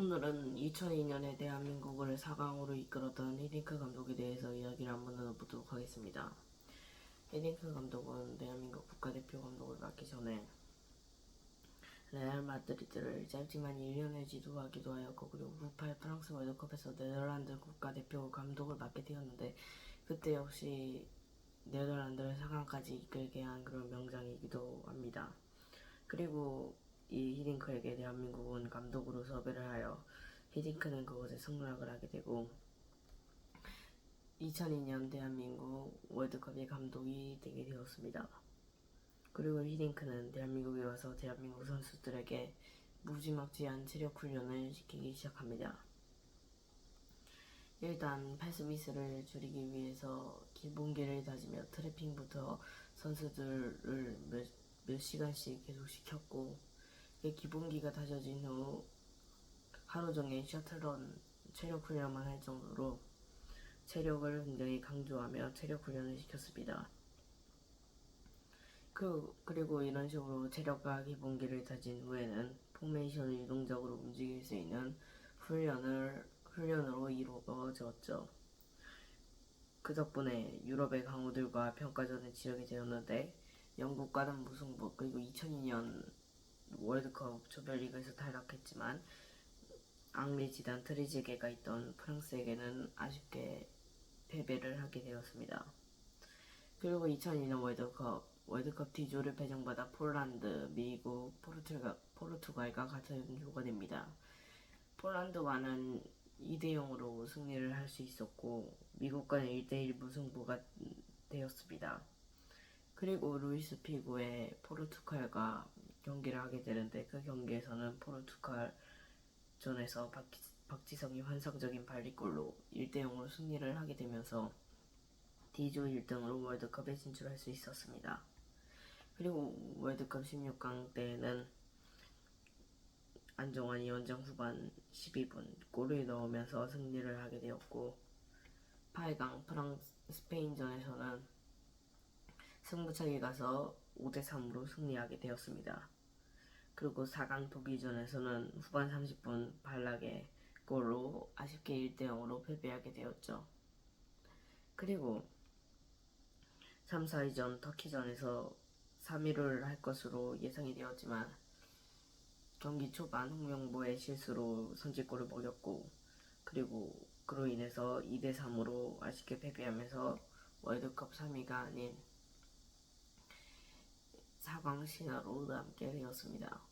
오늘은 2002년에 대한민국을 4강으로 이끌었던 히딩크 감독에 대해서 이야기를 한번 나눠보도록 하겠습니다. 히딩크 감독은 대한민국 국가대표 감독을 맡기 전에 레알 마드리드를 짧지만 1년을 지도하기도 하였고 그리고 98 프랑스 월드컵에서 네덜란드 국가대표 감독을 맡게 되었는데 그때 역시 네덜란드를 4강까지 이끌게 한 그런 명장이기도 합니다. 그리고 이 히딩크에게 대한민국은 감독으로 섭외를 하여 히딩크는 그곳에 승락을 하게 되고 2002년 대한민국 월드컵의 감독이 되게 되었습니다. 그리고 히딩크는 대한민국에 와서 대한민국 선수들에게 무지막지한 체력 훈련을 시키기 시작합니다. 일단 패스미스를 줄이기 위해서 기본기를 다지며 트래핑부터 선수들을 몇, 몇 시간씩 계속 시켰고 그 기본기가 다져진 후 하루 종일 셔틀런 체력 훈련만 할 정도로 체력을 굉장히 강조하며 체력 훈련을 시켰습니다. 그, 그리고 이런 식으로 체력과 기본기를 다진 후에는 포메이션을 유동적으로 움직일 수 있는 훈련을 훈련으로 이루어졌죠. 그 덕분에 유럽의 강호들과 평가전을 치르게 되었는데 영국과는 무승부 그리고 2002년 월드컵 조별리그에서 탈락했지만 앙리 지단 트리제게가 있던 프랑스에게는 아쉽게 패배를 하게 되었습니다. 그리고 2002년 월드컵 월드컵 D조를 배정받아 폴란드, 미국, 포르투갈, 포르투갈과 같은 조가 됩니다. 폴란드와는 2대0으로 승리를 할 수 있었고 미국과는 1대1 무승부가 되었습니다. 그리고 루이스 피고의 포르투갈과 경기를 하게 되는데 그 경기에서는 포르투갈 전에서 박, 박지성이 환상적인 발리골로 1대0으로 승리를 하게 되면서 D조 1등으로 월드컵에 진출할 수 있었습니다. 그리고 월드컵 16강 때에는 안정환이 연장 후반 12분 골을 넣으면서 승리를 하게 되었고 8강 프랑스 스페인전에서는 승부차기 가서 5대3으로 승리하게 되었습니다. 그리고 4강 독일전에서는 후반 30분 발락의 골로 아쉽게 1대0으로 패배하게 되었죠. 그리고 3, 4위전 터키전에서 3위를 할 것으로 예상이 되었지만 경기 초반 홍명보의 실수로 선제골을 먹였고 그리고 그로 인해서 2대 3으로 아쉽게 패배하면서 월드컵 3위가 아닌 4강 신화로 남게 되었습니다.